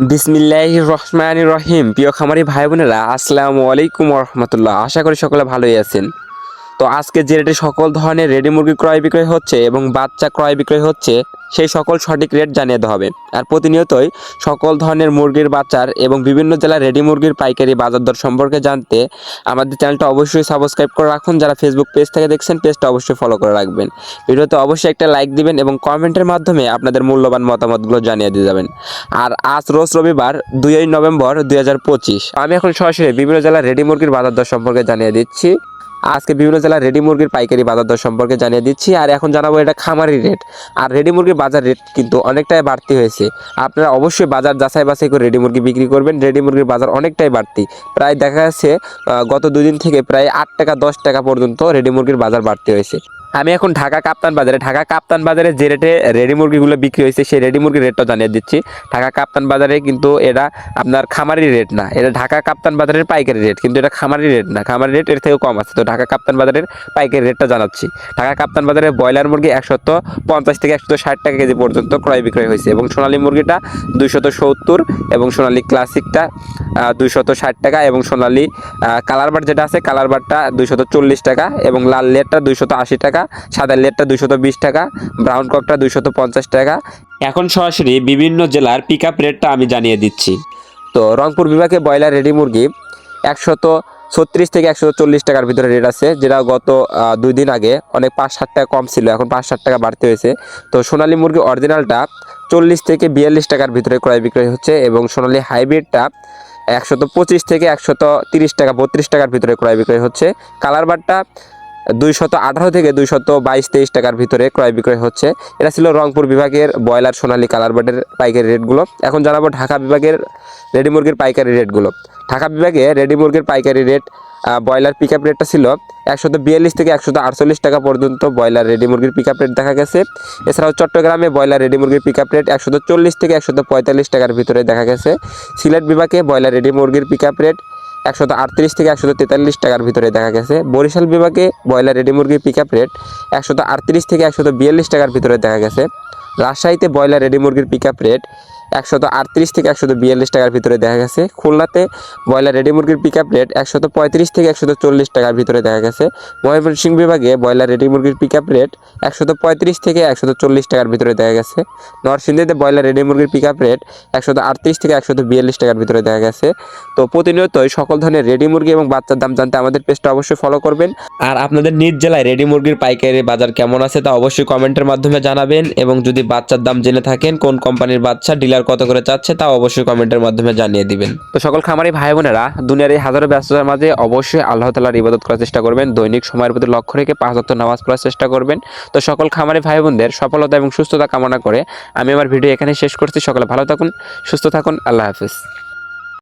বিসমিল্লাহ রহমান রহিম। প্রিয় খামারি ভাই বোনেরা, আসসালামু আলাইকুম রহমতুল্লাহ। আশা করি সকলে ভালোই আছেন। তো আজকে যে রেটে সকল ধরনের রেডি মুরগি ক্রয় বিক্রয় হচ্ছে এবং বাচ্চা ক্রয় বিক্রয় হচ্ছে, সেই সকল সঠিক রেট জানিয়ে দেওয়া হবে। আর প্রতিনিয়তই সকল ধরনের মুরগির বাচ্চার এবং বিভিন্ন জেলার রেডি মুরগির পাইকারি বাজার দর সম্পর্কে জানতে আমাদের চ্যানেলটা অবশ্যই সাবস্ক্রাইব করে রাখুন। যারা ফেসবুক পেজ থেকে দেখছেন পেজটা অবশ্যই ফলো করে রাখবেন। ভিডিওতে অবশ্যই একটা লাইক দিবেন এবং কমেন্টের মাধ্যমে আপনাদের মূল্যবান মতামতগুলো জানিয়ে দিয়ে যাবেন। আর আজ রোজ রবিবার দুই নভেম্বর দু হাজার পঁচিশ। আমি এখন সরাসরি বিভিন্ন জেলার রেডি মুরগির বাজার দর সম্পর্কে জানিয়ে দিচ্ছি। আজকে বিভিন্ন জেলার রেডি মুরগির পাইকারি বাজার দর সম্পর্কে জানিয়ে দিচ্ছি। আর এখন জানাব এটা খামারি রেট আর রেডি মুরগির বাজার রেট কিন্তু অনেকটাই বাড়তি হয়েছে। আপনারা অবশ্যই বাজার যাচাই বাছাই করে রেডি মুরগি বিক্রি করবেন। রেডি মুরগির বাজার অনেকটাই বাড়তি। প্রায় দেখা যাচ্ছে গত দুদিন থেকে প্রায় আট টাকা দশ টাকা পর্যন্ত রেডি মুরগির বাজার বাড়তি হয়েছে। আমি এখন ঢাকা কাপ্তান বাজারে, ঢাকা কাপ্তান বাজারে যে রেটে রেডি মুরগিগুলো বিক্রি হয়েছে, সেই রেডি মুরগির রেটটা জানিয়ে দিচ্ছি। ঢাকা কাপ্তান বাজারে কিন্তু এটা আপনার খামারি রেট না, এটা ঢাকা কাপ্তান বাজারের পাইকারি রেট কিন্তু এটা খামারি রেট না খামারি রেট এর থেকেও কম আছে। তো ঢাকা কাপ্তান বাজারের পাইকারি রেটটা জানাচ্ছি। ঢাকা কাপ্তান বাজারে ব্রয়লার মুরগি একশত পঞ্চাশ থেকে একশত ষাট টাকা কেজি পর্যন্ত ক্রয় বিক্রয় হয়েছে এবং সোনালী মুরগিটা দুইশত সত্তর এবং সোনালী ক্লাসিকটা দুইশত ষাট টাকা এবং সোনালী কালার বার যেটা আছে কালার বারটা দুইশত চল্লিশ টাকা এবং লাল লেটটা দুইশত আশি টাকা সাদা লেটটা দুইশত বিশ টাকা ব্রাউন ককটা দুইশত পঞ্চাশ টাকা। এখন সরাসরি বিভিন্ন জেলার পিক আপ রেটটা আমি জানিয়ে দিচ্ছি। তো রংপুর বিভাগে ব্রয়লার রেডি মুরগি একশত ছত্রিশ থেকে একশো চল্লিশ টাকার ভিতরে রেট আছে, যেটা গত দুই দিন আগে অনেক পাঁচ ষাট টাকা কম ছিল, এখন পাঁচ ষাট টাকা বাড়তে হয়েছে। তো সোনালী মুরগি অরিজিনালটা চল্লিশ থেকে বিয়াল্লিশ টাকার ভিতরে ক্রয় বিক্রয় হচ্ছে এবং সোনালী হাইব্রিডটা একশত পঁচিশ থেকে একশত তিরিশ টাকা, বত্রিশ টাকার ভিতরে ক্রয় বিক্রয় হচ্ছে। কালার বারটা দুইশত আঠারো থেকে দুইশত বাইশ, তেইশ টাকার ভিতরে ক্রয় বিক্রয় হচ্ছে। এটা ছিল রংপুর বিভাগের ব্রয়লার, সোনালী কালার বার্ডের পাইকারি রেটগুলো। এখন জানাব ঢাকা বিভাগের রেডি মুরগির পাইকারি রেটগুলো। ঢাকা বিভাগে রেডি মুরগির পাইকারি রেট ব্রয়লার পিক আপ রেটটা ছিল একশত বিয়াল্লিশ থেকে একশত আটচল্লিশ টাকা পর্যন্ত ব্রয়লার রেডি মুরগির পিক আপ রেট দেখা গেছে। এছাড়াও চট্টগ্রামে ব্রয়লার রেডি মুরগির পিক আপ রেট একশত চল্লিশ থেকে একশত পঁয়তাল্লিশ টাকার ভিতরে দেখা গেছে। সিলেট বিভাগে ব্রয়লার রেডি মুরগির পিক আপ রেট একশত আটত্রিশ থেকে একশত তেতাল্লিশ টাকার ভিতরে দেখা গেছে। বরিশাল বিভাগে ব্রয়লার, রেডি মুরগির পিক আপ রেট একশত আটত্রিশ থেকে একশত বিয়াল্লিশ টাকার ভিতরে দেখা গেছে। রাজশাহীতে ব্রয়লার, রেডি মুরগির পিক আপ রেট একশত আটত্রিশ থেকে একশত বিয়াল্লিশ টাকার ভিতরে দেখা গেছে। খুলনাতে ব্রয়লার রেডি মুরগির পিক আপ রেট একশত পঁয়ত্রিশ থেকে একশত চল্লিশ টাকার ভিতরে দেখা গেছে। ময়মনসিংহ বিভাগে ব্রয়লার রেডি মুরগির পিক আপ রেট একশত পঁয়ত্রিশ থেকে একশত চল্লিশ টাকার ভিতরে দেখা গেছে। নরসিংদীতে ব্রয়লার রেডি মুরগির পিক আপ রেট একশত আটত্রিশ থেকে একশত বিয়াল্লিশ টাকার ভিতরে দেখা গেছে। তো প্রতিনিয়তই সকল ধরনের রেডি মুরগি এবং বাচ্চার দাম জানতে আমাদের পেজটা অবশ্যই ফলো করবেন। আর আপনাদের নিজ জেলায় রেডি মুরগির পাইকারি বাজার কেমন আছে তা অবশ্যই কমেন্টের মাধ্যমে জানাবেন। এবং যদি বাচ্চার দাম জেনে থাকেন, কোন কোম্পানির বাচ্চা ডিলার কত করে চাচ্ছে তা অবশ্যই কমেন্টের মাধ্যমে জানিয়ে দিবেন। তো সকল খামারি ভাই বোনেরা দুনিয়ার এই হাজারো ব্যস্ততার মাঝে অবশ্যই আল্লাহ তালার ইবাদত করার চেষ্টা করবেন, দৈনিক সময়ের প্রতি লক্ষ্য রেখে পাঁচ অক্ট নামাজ পড়ার চেষ্টা করবেন। তো সকল খামারি ভাই বোনদের সফলতা এবং সুস্থতা কামনা করে আমি আমার ভিডিও এখানে শেষ করছি। সকলে ভালো থাকুন, সুস্থ থাকুন, আল্লাহ হাফিজ।